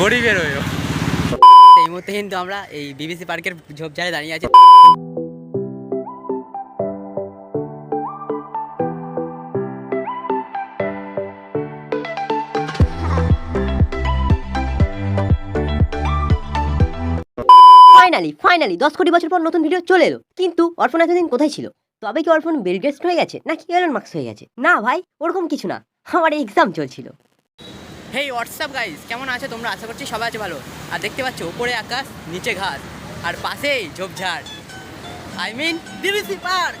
গরিবের হয়েও এই মুহূর্তে কিন্তু আমরা এই বিবিসি পার্কের ঝোপঝাড়ে দাঁড়িয়ে আছি। ফাইনালি ফাইনালি দশ কোটি বছর পর নতুন ভিডিও চলে এলো। কিন্তু অর্পণ এতদিন কোথায় ছিল? তবে কি অর্পণ বেলগ্রেস্ট হয়ে গেছে? নাকি এলন মার্কস হয়ে গেছে? না ভাই ওরকম কিছু না। আমার এক্সাম চলছিল। হেই হোয়াটসঅ্যাপ গাইস কেমন আছে তোমরা? আশা করছি সবাই আছে ভালো। আর দেখতে পাচ্ছ ওপরে আকাশ, নিচে ঘাস, আর পাশেই ঝোপঝাড়। I mean BBC park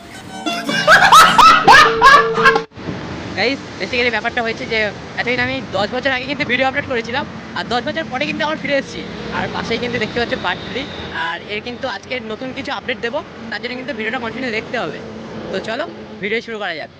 guys basically ব্যাপারটা হয়েছে যে, এতদিন আমি দশ বছর আগে কিন্তু ভিডিও আপলোড করেছিলাম, আর দশ বছর পরে কিন্তু আমার ফিরে এসেছি। আর পাশেই কিন্তু দেখতে পাচ্ছ পার্ট থ্রি আর এর কিন্তু আজকে নতুন কিছু আপডেট দেবো, তার জন্য কিন্তু ভিডিওটা কন্টিনিউ দেখতে হবে। তো চলো ভিডিও শুরু করা যাক।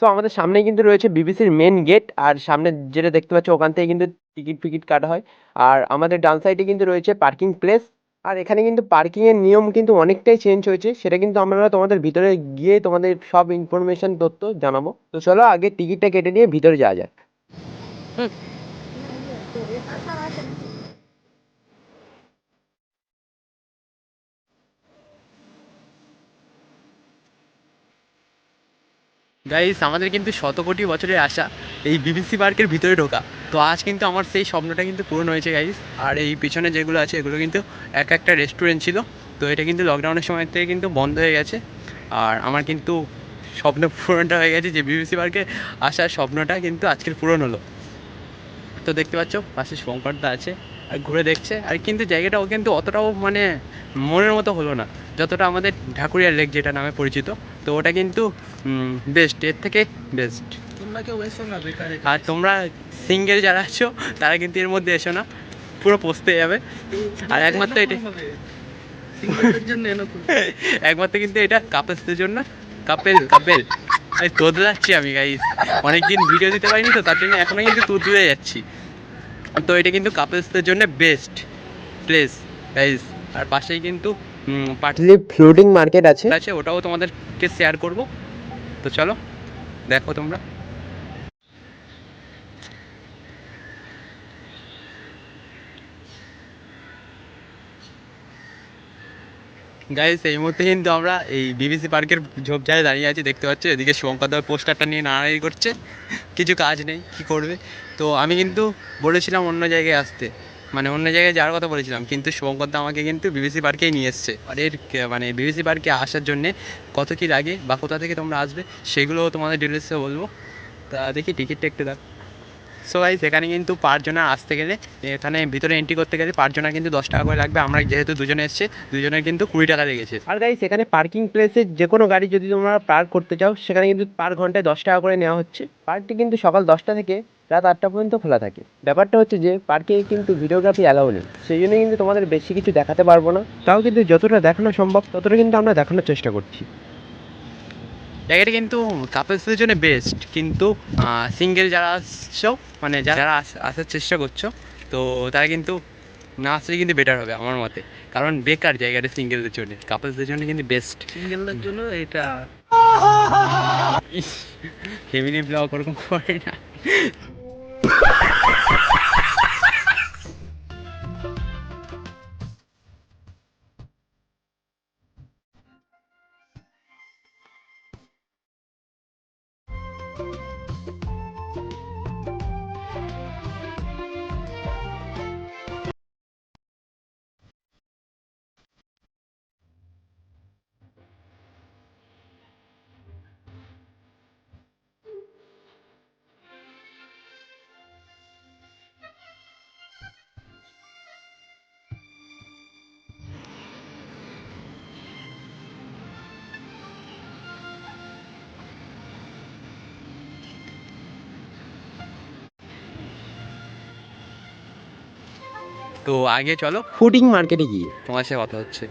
সো আমাদের সামনেই কিন্তু রয়েছে বিবিসির মেন গেট আর সামনে যেটা দেখতে পাচ্ছ, ওখান থেকে কিন্তু টিকিট ফিকিট কাটা হয়। আর আমাদের ডান সাইডে কিন্তু রয়েছে পার্কিং প্লেস আর এখানে কিন্তু পার্কিংয়ের নিয়ম কিন্তু অনেকটাই চেঞ্জ হয়েছে। সেটা কিন্তু আমরা তোমাদের ভিতরে গিয়ে তোমাদের সব ইনফরমেশন তথ্য জানাব। তো চলো আগে টিকিটটা কেটে নিয়ে ভিতরে যাওয়া যাক। গাইস আমাদের কিন্তু শত কোটি বছরের আশা এই বিবিসি পার্কের ভিতরে ঢোকা। তো আজ কিন্তু আমার সেই স্বপ্নটা কিন্তু পূরণ হয়েছে গাইস আর এই পিছনে যেগুলো আছে, এগুলো কিন্তু এক একটা রেস্টুরেন্ট ছিল। তো এটা কিন্তু লকডাউনের সময় থেকে কিন্তু বন্ধ হয়ে গেছে। আর আমার কিন্তু স্বপ্ন পূরণটা হয়ে গেছে যে বিবিসি পার্কে আসার স্বপ্নটা কিন্তু আজকের পূরণ হলো। তো দেখতে পাচ্ছ, পাশে শঙ্করদা আছে। ঘুরে দেখছে। আর কিন্তু জায়গাটাও কিন্তু অতটাও মানে মনের মতো হলো না। যতটা আমাদের ঢাকুরিয়া লেক যেটা নামে পরিচিত। তো ওটা কিন্তু বেস্ট এর থেকে বেস্ট তোমরা কেউ না আর তোমরা সিঙ্গেল যারা আছো তারা কিন্তু এর মধ্যে এসো না। পুরো পস্তে যাবে। আর একমাত্র এটা একমাত্র কিন্তু এটা কাপেলসদের জন্য। Couple couple. তোদে যাচ্ছি আমি গাইস অনেকদিন ভিডিও দিতে পারিনি তো তার জন্য এখনও কিন্তু তুদুরে যাচ্ছি। তো এটা কিন্তু কাপলসদের জন্য বেস্ট প্লেস গাইস আর পাশেই কিন্তু পাটলি ফ্লোটিং মার্কেট আছে। আছে ওটাও তোমাদেরকে শেয়ার করব। তো চলো দেখো তোমরা। গাইস এই মুহূর্তে কিন্তু আমরা এই বিবিসি পার্কের ঝোপঝাড়ে দাঁড়িয়ে আছি, দেখতে পাচ্ছ? এদিকে শঙ্করদার পোস্টারটা নিয়ে নাড়াড়ি করছে। কিছু কাজ নেই, কি করবে? তো আমি কিন্তু বলেছিলাম অন্য জায়গায় আসতে। মানে অন্য জায়গায় যাওয়ার কথা বলেছিলাম, কিন্তু শুভঙ্করদা আমাকে কিন্তু বিবিসি পার্কেই নিয়ে এসছে। আর এর মানে বিবিসি পার্কে আসার জন্যে কত কী লাগে বা কোথা থেকে তোমরা আসবে সেগুলো তোমাদের ডিটেলসে বলব। তা দেখি টিকিটটা একটু দাও। সো ভাই সেখানে কিন্তু পার জনা আসতে গেলে, এখানে ভিতরে এন্ট্রি করতে গেলে পার জনা কিন্তু দশ টাকা করে লাগবে। আমরা যেহেতু দুজনে এসছে দুজনের কিন্তু কুড়ি টাকা লেগেছে আর গাড়ি সেখানে পার্কিং প্লেসে যে কোনো গাড়ি যদি তোমরা পার্ক করতে চাও, সেখানে কিন্তু পার ঘন্টায় দশ টাকা করে নেওয়া হচ্ছে। পার্কটি কিন্তু সকাল দশটা থেকে রাত আটটা পর্যন্ত খোলা থাকে। ব্যাপারটা হচ্ছে যে পার্কে কিন্তু ভিডিওগ্রাফি অ্যালাউ নেই। সেই জন্য কিন্তু তোমাদের বেশি কিছু দেখাতে পারব না। তাও কিন্তু যতটা দেখানো সম্ভব, ততটা কিন্তু আমরা দেখানোর চেষ্টা করছি। জায়গাটা কিন্তু কাপলসদের জন্য বেস্ট কিন্তু সিঙ্গেল যারা আসছো মানে যারা আস- আসার চেষ্টা করছ তো তারা কিন্তু না আসলে কিন্তু বেটার হবে আমার মতে। কারণ বেকার জায়গাটা সিঙ্গেলদের জন্য কাপলসদের জন্য কিন্তু বেস্ট সিঙ্গেলদের জন্য এটা ফ্যামিলি ব্লগ ওরকম করে না। তো আগে চলো। ফুডিং মার্কেটে গিয়ে। তোমার সাথে কথা হচ্ছে।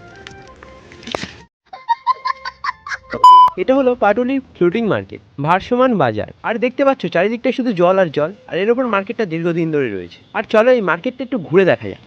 এটা হলো পাটুলির ফ্লোটিং মার্কেট ভারসমান বাজার। আর দেখতে পাচ্ছ চারিদিকটা শুধু জল আর জল আর এর ওপর মার্কেটটা দীর্ঘদিন ধরে রয়েছে। আর চলো এই মার্কেটটা একটু ঘুরে দেখা যাক।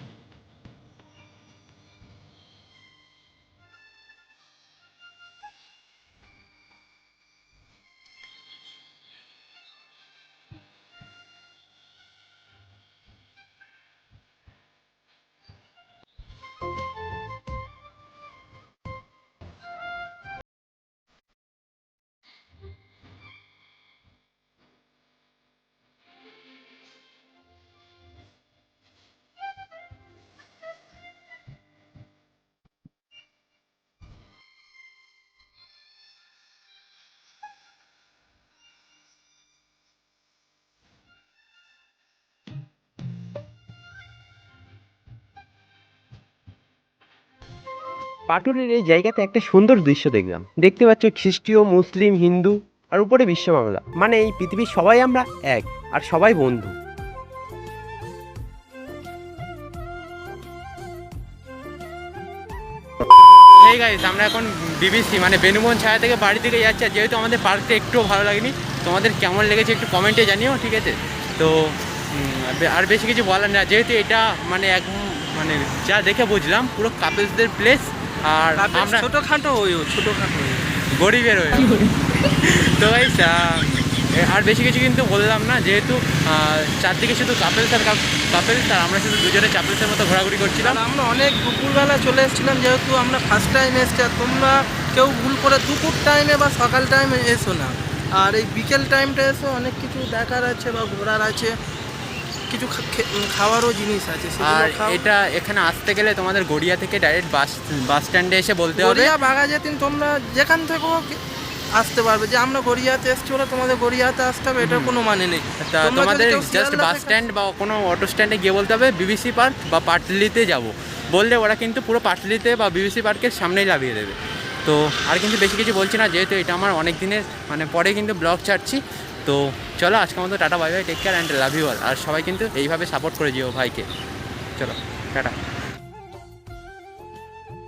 পাটুরের এই জায়গাতে একটা সুন্দর দৃশ্য দেখলাম। দেখতে পাচ্ছ খ্রিস্টীয়, মুসলিম, হিন্দু আর উপরে বিশ্ব বাংলা। মানে এই পৃথিবীর সবাই আমরা এক আর সবাই বন্ধু। আমরা এখন বিবিসি মানে বেনুবন ছায়া থেকে বাড়ি থেকে যাচ্ছি। আর যেহেতু আমাদের পার্কটা একটুও ভালো লাগেনি, তোমাদের কেমন লেগেছে একটু কমেন্টে জানিও, ঠিক আছে? তো আর বেশি কিছু বলার না যেহেতু এটা মানে এক মানে যা দেখে বুঝলাম, পুরো কাপেলসদের প্লেস আর আমরা ছোটখাটো হইও ছোটখাটো হইও গরিবের হয়ে তো গাইস আর বেশি কিছু কিন্তু বললাম না যেহেতু চারদিকে শুধু কাপেল আর কাপেলস আর আমরা শুধু দুজনে চাপেলসের মতো ঘোরাঘুরি করছিলাম। আর আমরা অনেক দুপুরবেলা চলে এসেছিলাম যেহেতু আমরা ফার্স্ট টাইম এসছি আর তোমরা কেউ ভুল করে দুপুর টাইমে বা সকাল টাইমে এসো না। আর এই বিকেল টাইমটা এসে অনেক কিছু দেখার আছে বা ঘোরার আছে। কিছু খাওয়ারও জিনিস আছে আর এটা এখানে আসতে গেলে তোমাদের গড়িয়া থেকে ডাইরেক্ট বাস বাস স্ট্যান্ডে এসে বলতে হবে। গড়িয়া যেদিন তোমরা যেখান থেকেও আসতে পারবে। যে আমরা গড়িয়াতে এসছি ওরা তোমাদের গড়িয়াতে আসতে হবে এটার কোনো মানে নেই। তা তোমাদের জাস্ট বাস স্ট্যান্ড বা কোনো অটো স্ট্যান্ডে গিয়ে বলতে হবে বিবিসি পার্ক বা পাটলিতে যাব। বললে ওরা কিন্তু পুরো পাটলিতে বা বিবিসি পার্কের সামনেই লাভিয়ে দেবে। তো আর কিন্তু বেশি কিছু বলছি না যেহেতু এটা আমার অনেক দিনের মানে পরে কিন্তু ব্লগ ছাড়ছি। তো চলো আজকের মতো tata, bye bye take care and love you all আর সবাই কিন্তু এইভাবে সাপোর্ট করে যেও ভাইকে। চলো, টাটা।